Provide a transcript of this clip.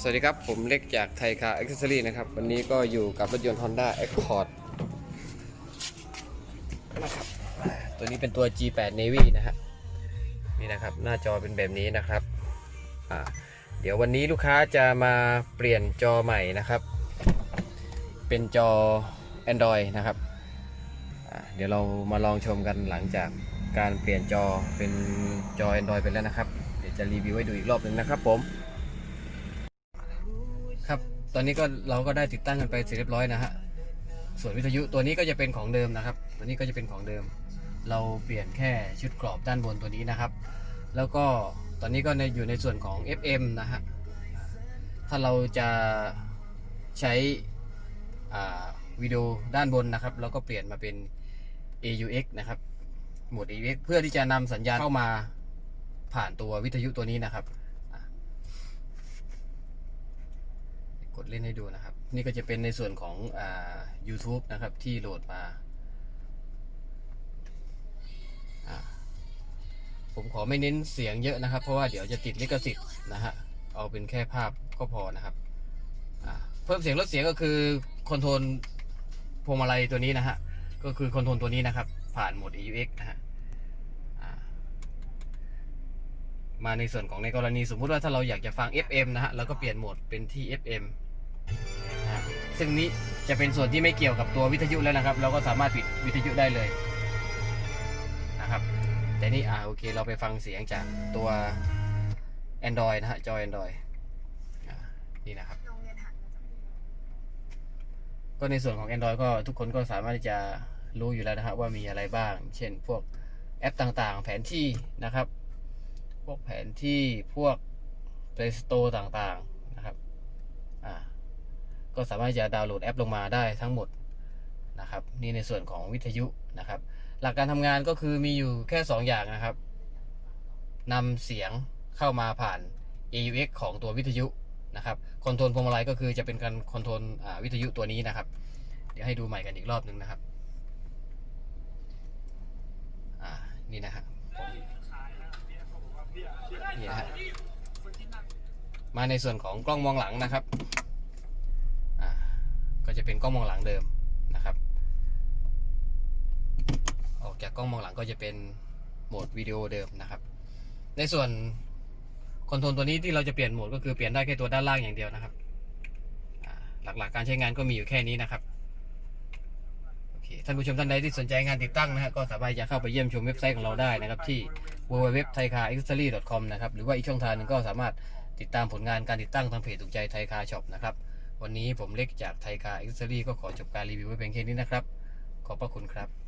สวัสดีครับ ผมเล็กจากไทยคาร์อ็กซ์ซอรี่นะครับ วันนี้ก็อยู่กับรถยนต์ Honda Accord นะครับ ตัวนี้เป็นตัว G8 Navy นะฮะ นี่นะครับ หน้าจอเป็นแบบนี้นะครับ อ่า เดี๋ยววันนี้ลูกค้าจะมาเปลี่ยนจอใหม่นะครับ เป็นจอ Android นะครับเดี๋ยวเรามาลองชมกันหลังจากการเปลี่ยนจอเป็นจอ Android ไปแล้วนะครับ เดี๋ยวจะรีวิวให้ดูอีกรอบหนึ่งนะครับผม ตอนนี้ก็เราก็ได้ติดตั้งกันไปเสร็จเรียบร้อยนะฮะ ส่วนวิทยุตัวนี้ก็จะเป็นของเดิมนะครับ ตัวนี้ก็จะเป็นของเดิม เราเปลี่ยนแค่ชุดกรอบด้านบนตัวนี้นะครับ แล้วก็ตอนนี้ก็ในอยู่ในส่วนของ FM นะฮะ ถ้าเราจะใช้วิดีโอด้านบนนะครับ เราก็เปลี่ยนมาเป็น AUX นะครับ โหมด AUX เพื่อที่จะนำสัญญาณเข้ามาผ่านตัววิทยุตัวนี้นะครับ กดเล่นให้ดูนะครับ นี่ก็จะเป็นในส่วนของอ่า YouTube นะครับที่โหลดมาผมขอไม่เน้นเสียงเยอะนะครับ เพราะว่าเดี๋ยวจะติดลิขสิทธิ์นะฮะเอาเป็นแค่ภาพก็พอนะครับเพิ่มเสียงลดเสียงก็คือคอนโทรลพวงมาลัยตัวนี้นะฮะก็คือคอนโทรลตัวนี้นะครับ ผ่านโหมด AUX นะฮะมาในส่วนของในกรณีสมมุติว่าถ้าเราอยากจะฟัง FM นะฮะเราก็เปลี่ยนโหมดเป็นที่ FM นะฮะซึ่งนี้จะเป็นส่วนที่ไม่เกี่ยวกับตัววิทยุแล้วนะครับ เราก็สามารถปิดวิทยุได้เลยนะครับ แต่นี่อ่าโอเค เราไปฟังเสียงจากตัว Android นะฮะจอ Android อ่านี่นะครับ ก็ในส่วนของ Android ก็ทุกคนก็สามารถที่จะรู้อยู่แล้วนะฮะว่ามีอะไรบ้าง เช่นพวกแอปต่างๆ แผนที่นะครับ พวกแผนที่พวก Play Store ต่างๆ ก็สามารถจะดาวน์โหลดแอปลงมาได้ทั้งหมดนะครับนี่ในส่วนของวิทยุนะครับ หลักการทำงานก็คือมีอยู่แค่ 2 อย่างนะครับนำเสียงเข้ามาผ่าน AUX ของตัววิทยุนะครับคอนโทรลพวงมาลัยก็คือจะเป็นการคอนโทรลวิทยุตัวนี้นะครับ เดี๋ยวให้ดูใหม่กันอีกรอบนึงนะครับนี่นะฮะนี่นะฮะมาในส่วนของกล้องมองหลังนะครับ เป็นกล้องมองหลังเดิมนะครับ ออกจากกล้องมองหลังก็จะเป็นโหมดวิดีโอเดิมนะครับ ในส่วนคอนโทรลตัวนี้ที่เราจะเปลี่ยนโหมดก็คือเปลี่ยนได้แค่ตัวด้านล่างอย่างเดียวนะครับหลักๆการใช้งานก็มีอยู่แค่นี้นะครับโอเคท่านผู้ชมท่านใดที่สนใจงานติดตั้งนะฮะก็สามารถจะเข้าไปเยี่ยมชมเว็บไซต์ของเราได้นะครับ ที่ www.thaicaraccessory.com นะครับหรือว่าอีกช่องทางหนึงก็สามารถติดตามผลงานการติดตั้งทางเพจถูกใจไทยคาช็อปนะครับ วันนี้ผมเล็กจากไทยคาอ็กซ์ซอรี่ก็ขอจบการรีวิวไว้เพียงแค่นี้นะครับ ขอบพระคุณครับ